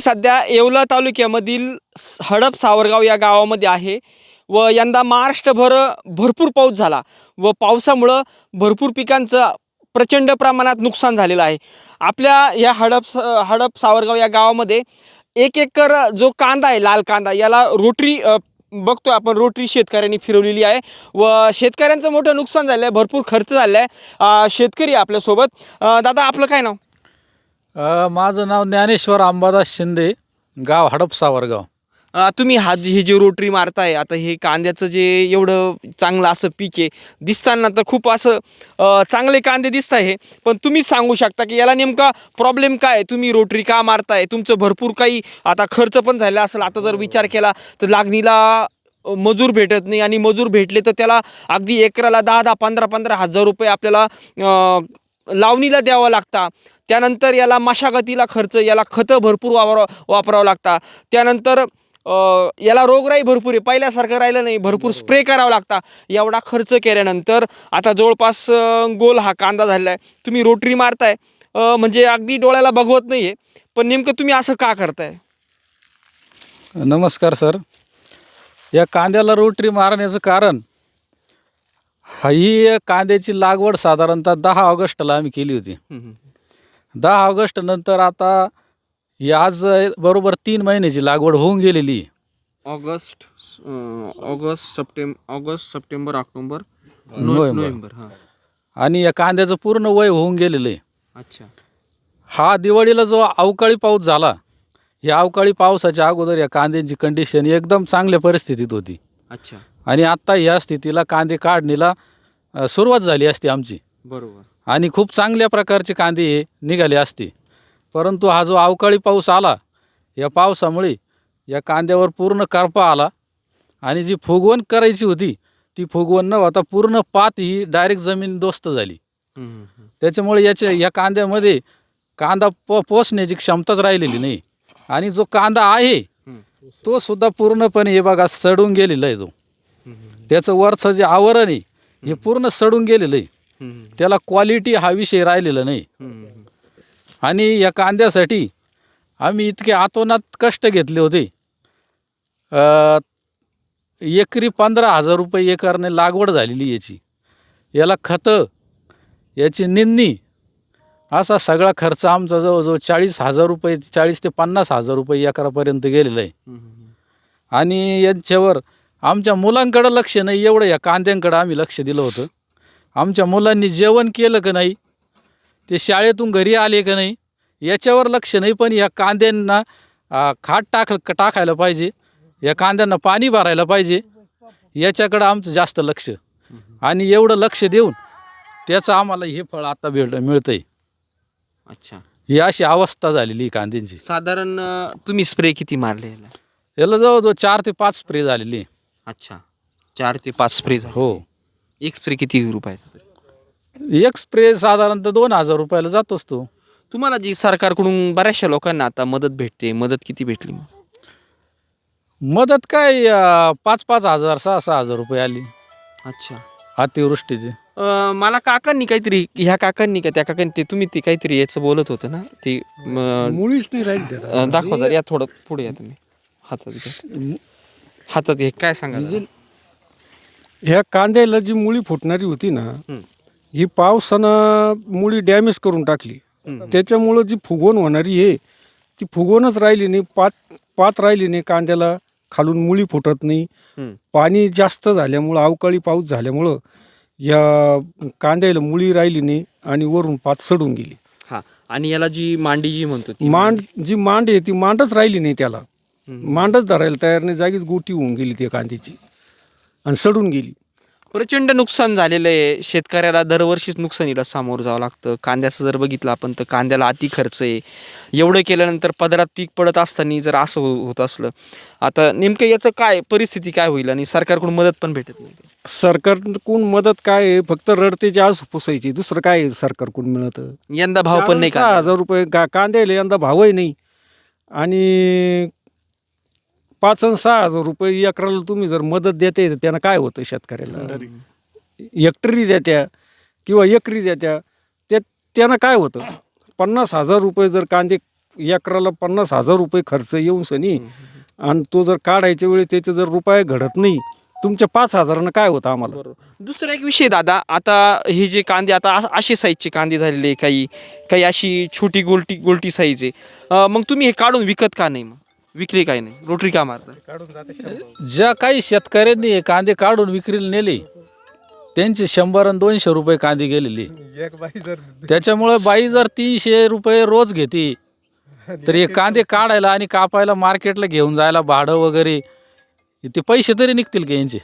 सध्या येवला तालुक्यामधील हडप सावरगाव या गावामध्ये आहे व यंदा महाराष्ट्रभर भरपूर पाऊस झाला व पावसामुळं भरपूर पिकांचं प्रचंड प्रमाणात नुकसान झालेलं आहे. आपल्या या हडप स- हडप सावरगाव या गावामध्ये एक एकर जो कांदा आहे लाल कांदा याला रोटरी बघतो बघतोय आपण रोटरी शेतकऱ्यांनी फिरवलेली आहे व शेतकऱ्यांचं मोठं नुकसान झालं आहे भरपूर खर्च झाला आहे शेतकरी आपल्यासोबत. दादा आपलं काय नाव? अ, माझं नाव ज्ञानेश्वर अंबादास शिंदे गाव हडप सावरगाव. अ, तुम्ही हा जी- हे जे रोटरी मारताय आता हे कांद्याचं जे एवढं चांगलं असं पीक आहे दिसताना तर खूप असं अ, चांगले कांदे दिसत आहे पण तुम्ही सांगू शकता की याला नेमका प्रॉब्लेम काय? आहे? तुम्ही रोटरी का मारताय? तुमचं भरपूर काही आता खर्च पण झाला असेल. आता जर विचार केला तर लागणीला अ, मजूर भेटत नाही आणि मजूर भेटले तर त्याला अगदी एकराला दहा दहा पंधरा पंधरा हजार रुपये आपल्याला अ, लावणीला द्यावं लागता. त्यानंतर याला मशागतीला खर्च याला खतं भरपूर वापर वापरावं लागता. त्यानंतर याला रोगराई भरपूर आहे. पहिल्यासारखं राहिलं नाही. भरपूर स्प्रे करावा लागता. एवढा खर्च केल्यानंतर आता जवळपास गोल हा कांदा झालेला आहे तुम्ही रोटरी मारताय. म्हणजे अगदी डोळ्याला बघवत नाही आहे पण नेमकं तुम्ही असं का करताय? नमस्कार सर. या कांद्याला रोटरी मारण्याचं कारण हा- कांद्याची लागवड साधारणतः दहा ऑगस्टला आम्ही केली होती. दहा ऑगस्ट नंतर आता आज बरोबर तीन महिन्याची लागवड होऊन गेलेली. August August September August September October November. हां. आणि या कांद्याचं पूर्ण वय होऊन गेलेलं आहे. अच्छा. हा दिवाळीला जो अवकाळी पाऊस झाला या अवकाळी पावसाच्या अगोदर या कांद्यांची कंडिशन एकदम चांगल्या परिस्थितीत होती. अच्छा. आणि आत्ता या स्थितीला कांदे काढणीला अ, सुरुवात झाली असती आमची. बरोबर. आणि खूप चांगल्या प्रकारचे कांदे हे निघाले असते. परंतु हा जो अवकाळी पाऊस आला या पावसामुळे या कांद्यावर पूर्ण करपा आला आणि जी फुगवण करायची होती ती फुगवण न होता पूर्ण पात ही डायरेक्ट जमीन दोस्त झाली. त्याच्यामुळे याच्या या कांद्यामध्ये कांदा प पोचण्याची क्षमताच राहिलेली नाही. आणि जो कांदा आहे तो सुद्धा पूर्णपणे हे बघा सडून गेलेला आहे तो त्याचं वरचं जे आवरण आहे हे पूर्ण सडून गेलेलं आहे. त्याला क्वालिटी हा विषय राहिलेला नाही. आणि या कांद्यासाठी आम्ही इतके आतोनात कष्ट घेतले होते. एकरी पंधरा हजार रुपये एकरने लागवड झालेली याची. याला खतं याची निंदणी असा सगळा खर्च आमचा जवळजवळ चाळीस हजार रुपये चाळीस ते पन्नास हजार रुपये एकरापर्यंत गेलेला आहे. आणि यांच्यावर आमच्या मुलांकडं लक्ष नाही एवढं या कांद्यांकडं आम्ही लक्ष दिलं होतं. आमच्या मुलांनी जेवण केलं का नाही ते शाळेतून घरी आले का नाही याच्यावर लक्ष नाही पण या कांद्यांना खाट टाक टाकायला पाहिजे या कांद्यांना पाणी भरायला पाहिजे याच्याकडं आमचं जास्त लक्ष. आणि एवढं लक्ष देऊन त्याचं आम्हाला हे फळ आता भेट मिळतं आहे अच्छा. ही अशी अवस्था झालेली आहे कांद्यांची. साधारण तुम्ही स्प्रे किती मारले याला? याला जवळजवळ चार ते पाच स्प्रे झालेली आहे. अच्छा चार ते पाच स्प्रे हो एक स्प्रे किती रुपयाचा तरी? एक स्प्रे साधारणतः दोन हजार रुपयाला जातोच तो तुम्हाला जी सरकारकडून बऱ्याचशा लोकांना आता मदत भेटते मदत किती भेटली मग? मदत काय अं, पाच पाच हजार सहा सहा हजार रुपये आली अच्छा अतिवृष्टीची अ, मला काकांनी काहीतरी ह्या काकांनी का त्या काकांनी ते तुम्ही ते काहीतरी याचं बोलत होतं ना ते म, मुळीच नाही राहील त्याला. अ, दाखवा जरा या थोडं पुढे या तुम्ही हातात घ्या. हातात घे काय सांगा जरा? ह्या कांद्याला जी मुळी फुटणारी होती ना हं. ही पावसानं मुळी डॅमेज करून टाकली. त्याच्यामुळं जी फुगवण होणारी आहे ती फुगवणच राहिली नाही पात पात राहिली नाही कांद्याला. खालून मुळी फुटत नाही. हं. पाणी जास्त झाल्यामुळं अवकाळी पाऊस झाल्यामुळं या कांद्याला मुळी राहिली नाही आणि वरून पात सडून गेली. हा. आणि याला जी मांडी जी म्हणतो ती मांड जी मांड आहे ती मांडच राहिली नाही त्याला. मांडच धरायला तयार नाही. जागीच गोटी होऊन गेली त्या कांद्याची आणि सडून गेली. प्रचंड नुकसान झालेलं आहे. शेतकऱ्याला दरवर्षीच नुकसानीला सामोरं जावं लागतं. कांद्याचं जर बघितलं आपण तर कांद्याला अति खर्च आहे. एवढं केल्यानंतर पदरात पीक पडत असताना जर असं हो- होत असलं आता नेमकं याचं काय परिस्थिती काय होईल आणि सरकारकडून मदत पण भेटत नाही. सरकारकडून मदत काय आहे? फक्त रडतेची आज पुसायची. दुसरं काय आहे सरकारकडून मिळतं? यंदा भाव पण नाही का हजार रुपये का कांद्याला यंदा भावही नाही. आणि पाच आणि सहा हजार रुपये एकराला तुम्ही जर मदत देते तर त्यानं काय होतं शेतकऱ्याला? हेक्टरी देत्या किंवा एकरी देत्या त्या त्यानं काय होतं? पन्नास हजार रुपये जर कांदे एकराला पन्नास हजार रुपये खर्च येऊन सनी आणि तो जर काढायच्या वेळी त्याचे जर रुपये घडत नाही तुमच्या पाच हजारानं काय होतं आम्हाला? दुसरा एक विषय दादा आता हे जे कांदे आता असे साईजचे कांदे झालेले काही काही अशी छोटी गोलटी गोलटी साईज आहे. मग तुम्ही हे काढून विकत का नाही मग? विकले काय नाही. रोटरी का मारता? ज्या काही शेतकऱ्यांनी हे कांदे काढून विक्रीला नेले त्यांचे शंभर आणि दोनशे रुपये कांदे गेलेले. त्याच्यामुळे बाई जर तीनशे रुपये रोज घेते तर हे कांदे काढायला आणि कापायला मार्केटला घेऊन जायला भाडं वगैरे ते पैसे तरी निघतील का यांचे?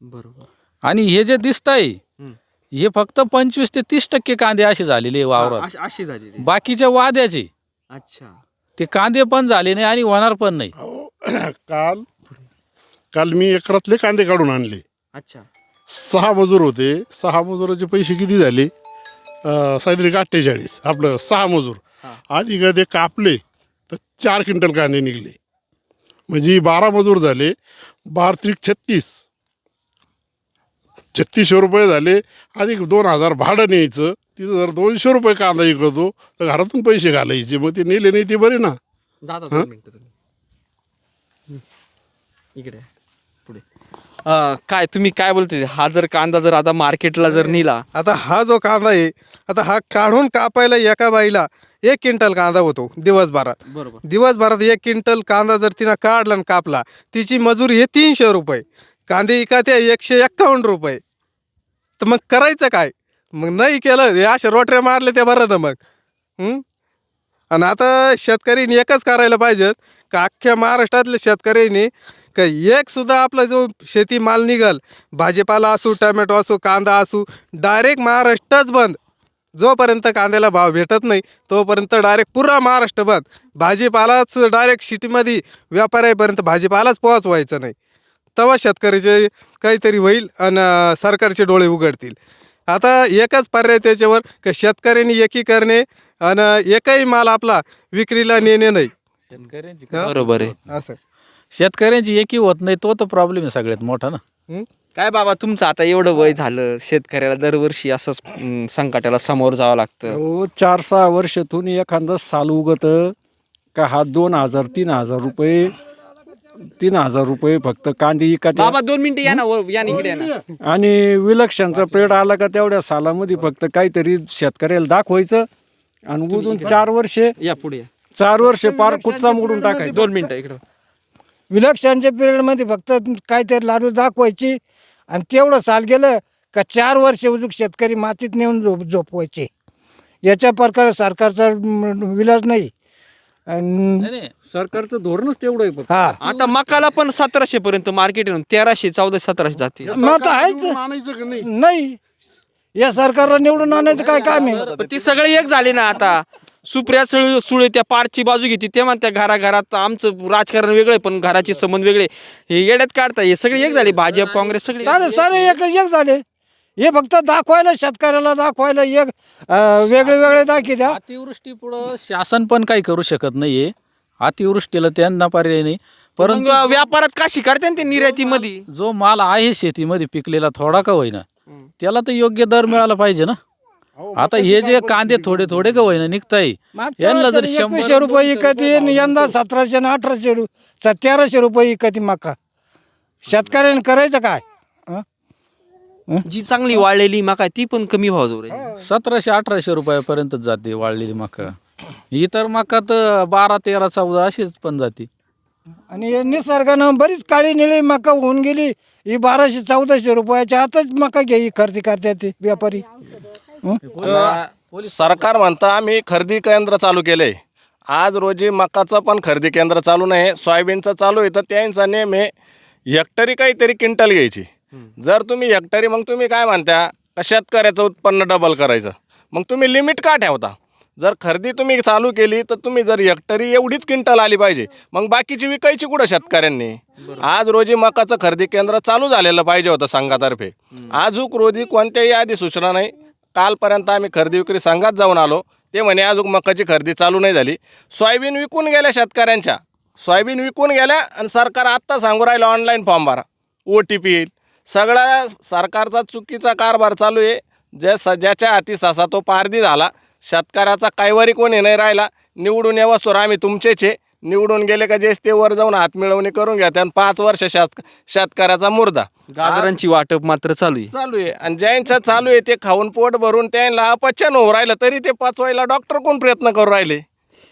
बरोबर. आणि हे जे दिसत आहे हम्म. हे फक्त पंचवीस ते तीस टक्के कांदे असे झालेले आहे वावरात. बाकीच्या वाद्याचे. अच्छा. ते कांदे पण झाले नाही आणि होणार पण नाही. अहो, काल काल मी एकरातले कांदे काढून आणले. अच्छा. सहा मजूर होते. सहा मजुराचे पैसे किती झाले? अं, साधारण अठ्ठेचाळीस. आपलं सहा मजूर. आधी का ते कापले तर चार क्विंटल कांदे निघले. म्हणजे बारा मजूर झाले बारा त्रिक छत्तीस. छत्तीसशे रुपये झाले. अधिक दोन हजार भाडं न्यायचं. तिथं जर दोनशे रुपये कांदा विकतो. तर घरातून पैसे घालायचे. मग ते नेले नाही ते बरे ना. दादा दोन मिनिटं तुम्ही. हम्म. इकडे पुढे. अं, काय तुम्ही काय बोलते हा जर कांदा जर आता मार्केटला जर नेला. आता हा जो कांदा आहे आता हा काढून कापायला एका बाईला एक क्विंटल कांदा होतो दिवसभरात. बरोबर. दिवसभरात एक क्विंटल कांदा जर तिनं काढला आणि कापला तिची मजुरी आहे तीनशे रुपये. कांदे इका त्या एकशे एक्कावन्न रुपये. तर मग करायचं काय? मग नाही केलं हे अशा रोटऱ्या मारले ते बरं ना मग. हं? आणि आता शेतकऱ्यांनी एकच करायला पाहिजेत का अख्ख्या महाराष्ट्रातल्या शेतकऱ्यांनी का एक सुद्धा आपला जो शेती माल निघल भाजीपाला असू टमॅटो असू कांदा असू डायरेक्ट महाराष्ट्रच बंद. जोपर्यंत कांद्याला भाव भेटत नाही तोपर्यंत डायरेक्ट पुरा महाराष्ट्र बंद. भाजीपालाच डायरेक्ट सिटीमध्ये व्यापाऱ्यापर्यंत भाजीपालाच पोहोचवायचं नाही. तेव्हा शेतकऱ्याचे काहीतरी होईल आणि सरकारचे डोळे उघडतील. आता एकच पर्याय त्याच्यावर का शेतकऱ्यांनी एकी करणे आणि एकही माल आपला विक्रीला नेणे नाही. शेतकऱ्यांची बरोबर आहे. असं. शेतकऱ्यांची एकी होत नाही तो तर प्रॉब्लेम आहे सगळ्यात मोठा ना. हं? काय बाबा तुमचं आता एवढं वय झालं शेतकऱ्याला दरवर्षी असंच अं, संकटाला समोर जावं लागतं. हो चार सहा वर्षातून एखादं साल उगत का हा दोन हजार तीन हजार रुपये तीन हजार रुपये फक्त. कांदे इका बाबा दोन मिनिटं या ना वर- या ना इकडे या ना. आणि विलक्षणचा पिरियड आला का तेवढ्या सालामध्ये फक्त काहीतरी शेतकऱ्याला दाखवायचं आणि उजून चार वर्षे या. पुढे या. चार वर्षे पार कुच्चा मोडून टाकायचं. दोन मिनिटं इकडे. विलक्षणच्या पिरियडमध्ये फक्त काहीतरी लाडू दाखवायची आणि तेवढं साल गेलं का चार वर्ष उजूक शेतकरी मातीत नेऊन झोप झोपवायचे. याच्या प्रकारे सरकारचा म, विलाज नाही. सरकारचं धोरणच तेवढं आहे फक्त. हा. आता मकाला पण सतराशे पर्यंत मार्केट येऊन तेराशे चौदा सतराशे जाते. मग आता आहेच निवडून आणायचं का नाही? नाही. या सरकारला निवडून आणायचं काय काम आहे? पण ते सगळे एक झाले ना आता. सुप्रिया सुळे सुळे त्या पारची बाजू घेते ते म्हणत्या घराघरात आमचं राजकारण वेगळं आहे, पण घराचे संबंध वेगळे हे येड्यात काढता हे सगळे एक झाले भाजप काँग्रेस सगळे. सारे सारे एक एक झाले. हे फक्त दाखवायला शेतकऱ्याला दाखवायला एक अं, वेगळे वेगळे दाखी द्या. अतिवृष्टी पुढं शासन पण काही करू शकत नाहीये. अतिवृष्टीला त्यांना पर्याय नाही. परंतु मग व्यापारात काशी करते ना ते निर्यातीमध्ये? जो माल आहे शेतीमध्ये पिकलेला थोडा का होईना त्याला तर योग्य दर मिळाला पाहिजे ना. आता हे जे कांदे थोडे थोडे का होईना निघताय मागच्या यांना जर वर्षी शंभर एकवीसशे रुपये इकती यंदा सतराशे आणि अठराशे रु स- तेराशे रुपये इकती मका. शेतकऱ्याने करायचं काय? हं? जी चांगली वाळलेली मका ती पण कमी भाव जोर सतराशे अठराशे रुपयापर्यंत जाते वाळलेली मका. इतर मका तर बारा तेरा चौदा अशीच पण जाते. आणि हे निसर्गानं बरीच काळी निळी मका होऊन गेली. ही बाराशे चौदाशे रुपयाच्या आताच मका घ्याई खरेदी करतात ते व्यापारी. सरकार म्हणतं आम्ही खरेदी केंद्र चालू केले आज रोजी मकाचं पण खरेदी केंद्र चालू नाही. सोयाबीनचं चालू आहे तर त्यांचा नेम आहे हेक्टरी काहीतरी क्विंटल घ्यायची. जर तुम्ही हेक्टरी मग तुम्ही काय म्हणता? का शेतकऱ्याचं उत्पन्न डबल करायचं? मग तुम्ही लिमिट का ठेवता? जर खरेदी तुम्ही चालू केली तर तुम्ही जर हेक्टरी एवढीच क्विंटल आली पाहिजे. मग बाकीची विकायची कुठं शेतकऱ्यांनी? आज रोजी मकाचं खरेदी केंद्र चालू झालेलं पाहिजे होतं संघातर्फे. आजूक रोजी कोणत्याही आधी सूचना नाही. कालपर्यंत आम्ही खरेदी विक्री संघात जाऊन आलो. ते म्हणे अजून मकाची खरेदी चालू नाही झाली. सोयाबीन विकून गेल्या शेतकऱ्यांच्या. सोयाबीन विकून गेल्या आणि सरकार आत्ता सांगू राहिलं ऑनलाईन फॉर्म भरा. ओ टी पी येईल. सगळा सरकारचा चुकीचा कारभार चालू आहे. जे स ज्याच्या हाती ससा तो पारदी झाला शेतकऱ्याचा काहीवारी कोणी नाही राहिला निवडून यावस्तोर आम्ही तुमचेच आहे. निवडून गेले का जेस ते वर जाऊन हात मिळवणी करून घ्या आणि पाच वर्ष शेत शेतकऱ्याचा मुर्दा. गाजरांची वाटप मात्र चालू आहे. चालू आहे. आणि ज्यांचं चालू आहे ते खाऊन पोट भरून त्यांना अपचन होऊ राहिलं तरी ते पचवायला डॉक्टर कोण प्रयत्न करू राहिले?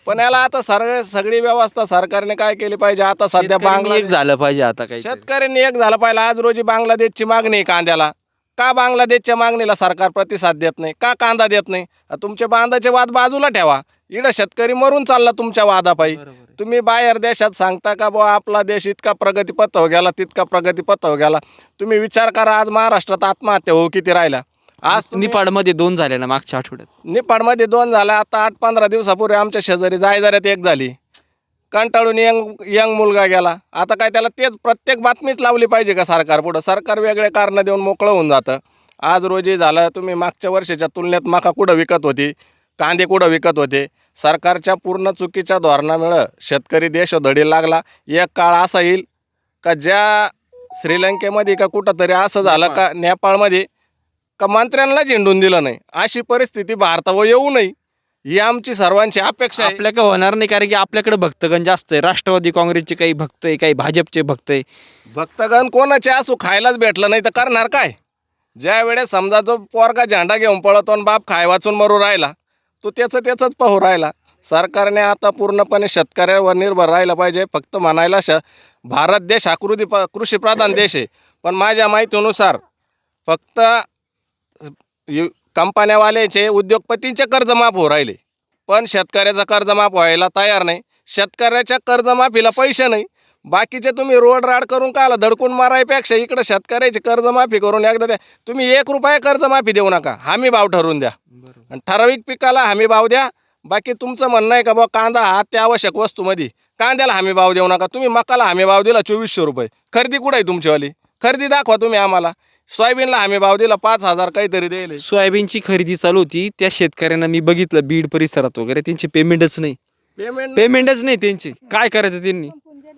पण याला आता सगळे सगळी व्यवस्था सरकारने काय केली पाहिजे? आता सध्या बांगला एक झालं पाहिजे आता काही शेतकऱ्यांनी एक झालं पाहिजे. आज रोजी बांगलादेशची मागणी आहे कांद्याला. का बांगलादेशच्या मागणीला सरकार प्रतिसाद देत नाही? का कांदा देत नाही? तुमचे बांधाचे वाद बाजूला ठेवा. इकडं शेतकरी मरून चालला तुमच्या वादापायी. तुम्ही बाहेर देशात सांगता का बुवा आपला देश इतका प्रगतीपथ हो गेला तितका प्रगतीपथ हो गेला. तुम्ही विचार करा आज महाराष्ट्रात आत्महत्या हो किती राहिल्या? आज निपाडमध्ये दोन झाले ना मागच्या आठवड्यात? निपाडमध्ये दोन झाल्या आता आठ पंधरा दिवसापूर्वी आमच्या शेजारी जायजाऱ्यात एक झाली. कंटाळून यंग यंग मुलगा गेला. आता काय त्याला तेच प्रत्येक बातमीच लावली पाहिजे का सरकार पुढं? सरकार वेगळे कारणं देऊन मोकळं होऊन जातं. आज रोजी झालं तुम्ही मागच्या वर्षाच्या तुलनेत मका कुठं विकत होती? कांदे कुठं विकत होते? सरकारच्या पूर्ण चुकीच्या धोरणामुळं शेतकरी देश धडी लागला. एक काळ असा येईल का ज्या श्रीलंकेमध्ये का कुठं तरी असं झालं का नेपाळमध्ये का मंत्र्यांना झेंडून दिलं नाही? अशी परिस्थिती भारतावर येऊ नये. ही आमची सर्वांची अपेक्षा आहे. आपल्या का होणार नाही कारण की आपल्याकडे भक्तगण जास्त आहे. राष्ट्रवादी काँग्रेसचे काही भक्त आहे काही भाजपचे भक्त आहे. भक्तगण कोणाचे असू खायलाच भेटलं नाही तर करणार काय? ज्या वेळेस समजा जो पोरगा झेंडा घेऊन पळतो आणि बाप खाय वाचून मरू राहिला तो त्याचं त्याचंच पाहू राहिला. सरकारने आता पूर्णपणे शेतकऱ्यावर निर्भर राहिलं पाहिजे. फक्त म्हणायला श भारत देश कृती प कृषीप्रधान देश आहे. पण माझ्या माहितीनुसार फक्त यु- कंपन्यावाल्याचे उद्योगपतींचे कर्ज माफ हो राहिले. पण शेतकऱ्याचं कर्ज माफ व्हायला तयार नाही. शेतकऱ्याच्या कर्जमाफीला पैसे नाही. बाकीचे तुम्ही रोड राड करून का आला धडकून मारायपेक्षा इकडं शेतकऱ्याची कर्जमाफी करून एकदा द्या. तुम्ही एक रुपया कर्जमाफी देऊ नका. हमी भाव ठरवून द्या. आणि ठराविक पिकाला हमी भाव द्या. बाकी तुमचं म्हणणं आहे का बुवा कांदा हा अत्यावश्यक वस्तूमध्ये. कांद्याला हमी भाव देऊ नका. तुम्ही मकाला हमी भाव दिला चोवीसशे रुपये. खरेदी कुठं आहे तुमचीवाली? खरेदी दाखवा तुम्ही आम्हाला. सोयाबीनला हमी भाव दिला पाच हजार काहीतरी देईल सोयाबीनची खरेदी चालू होती. त्या शेतकऱ्यांना मी बघितलं बीड परिसरात वगैरे. त्यांची पेमेंटच नाही. पेमेंट पेमेंटच नाही त्यांची. काय करायचं त्यांनी?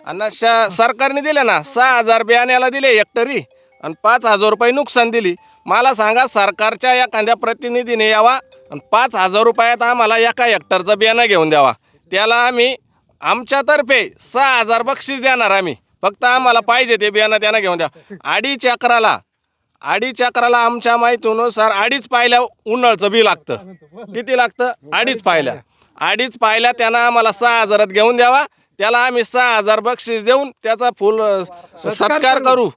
आणि श- सरकारने दिले ना सहा हजार बियाण्याला दिले हेक्टरी आणि पाच हजार रुपये नुकसान दिली. मला सांगा सरकारच्या एखाद्या प्रतिनिधीने यावा आणि पाच हजार रुपयात आम्हाला एका हेक्टरचं बियाणं घेऊन द्यावा. त्याला आम्ही आमच्यातर्फे सहा हजार बक्षीस देणार आम्ही. फक्त आम्हाला पाहिजे ते बियाणं त्यांना घेऊन द्या. अडीच अकराला अडीच अकराला आमच्या माहितीनुसार अडीच पायल्या उन्हाळचं बी लागतं. किती लागतं? अडीच पायल्या. अडीच पायल्या त्यांना आम्हाला सहा हजारात घेऊन द्यावा. त्याला आम्ही सहा हजार बक्षीस देऊन त्याचा फुल सत्कार करू.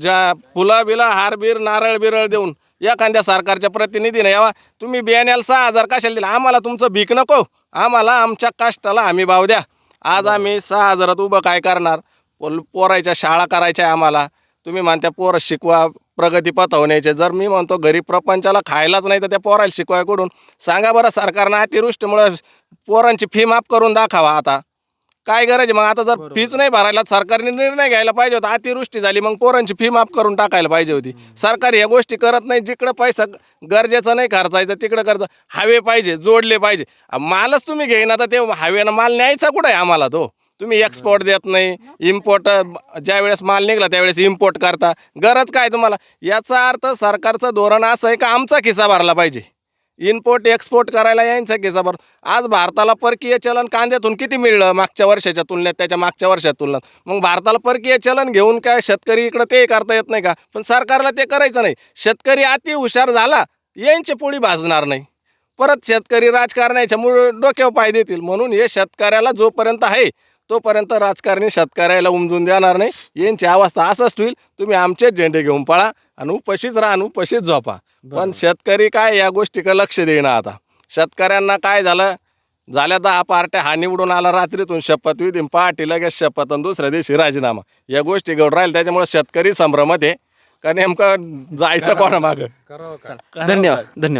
ज्या फुलं बिला हार बीर नारळ बिरळ देऊन एखाद्या सरकारच्या प्रतिनिधीने यावा. तुम्ही बियाण्याला सहा हजार कशाला दिला? आम्हाला तुमचं भीक नको. आम्हाला आमच्या कष्टाला हमी भाव द्या. आज आम्ही सहा हजारात उभं काय करणार? पोल पोरायच्या शाळा करायच्या आम्हाला. तुम्ही म्हणत्या पोरं शिकवा प्रगती पथवण्याचे. जर मी म्हणतो गरीब प्रपंचाला खायलाच नाही तर त्या पोराला शिकवाय कुठून सांगा बरं सरकारनं अतिवृष्टीमुळं पोरांची फी माफ करून दाखवा आता. काय गरज? मग आता जर फीच नाही भरायला सरकारने निर्णय घ्यायला पाहिजे होता अतिवृष्टी झाली मग पोरांची फी माफ करून टाकायला पाहिजे होती. सरकार या गोष्टी करत नाही जिकडं पैसा गरजेचं नाही खर्चायचं तिकडं खर्च हवे पाहिजे जोडले पाहिजे. मालच तुम्ही घेईना तर ते हवेनं माल न्यायचा कुठं आहे आम्हाला तो? तुम्ही एक्सपोर्ट देत नाही इम्पोर्ट ज्या वेळेस माल निघला त्यावेळेस इम्पोर्ट करता. गरज काय तुम्हाला? याचा अर्थ सरकारचं धोरण असं आहे का आमचा खिस्सा भरला पाहिजे. इम्पोर्ट एक्सपोर्ट करायला यांचा खिसा भर आज भारताला परकीय चलन कांद्यातून किती मिळलं मागच्या वर्षाच्या तुलनेत? त्याच्या मागच्या वर्षाच्या तुलनेत. मग भारताला परकीय चलन घेऊन काय शेतकरी इकडं ते करता येत नाही का? पण सरकारला ते करायचं नाही. शेतकरी अति हुशार झाला यांची पोळी भाजणार नाही. परत शेतकरी राजकारणाच्यामुळे डोक्यावर पाय देतील. म्हणून हे शेतकऱ्याला जोपर्यंत आहे तोपर्यंत राजकारणी शेतकऱ्याला उमजून देणार नाही. यांची अवस्था असंच होईल. तुम्ही आमचेच झेंडे घेऊन पळा आणि उपाशीच राहा आणि उपाशीच झोपा. पण शेतकरी काय या गोष्टीकडे लक्ष देणं आता. शेतकऱ्यांना काय झालं? झाल्या दहा पार्ट्या हा निवडून आला रात्रीतून. शपथ विधी पहाटे लगेच शपथ आणि दुसऱ्या दिवशी राजीनामा. या गोष्टी घडून राहील त्याच्यामुळे शेतकरी संभ्रमात आहे. का नेमकं जायचं कोणा मागं काय? धन्यवाद. धन्यवाद.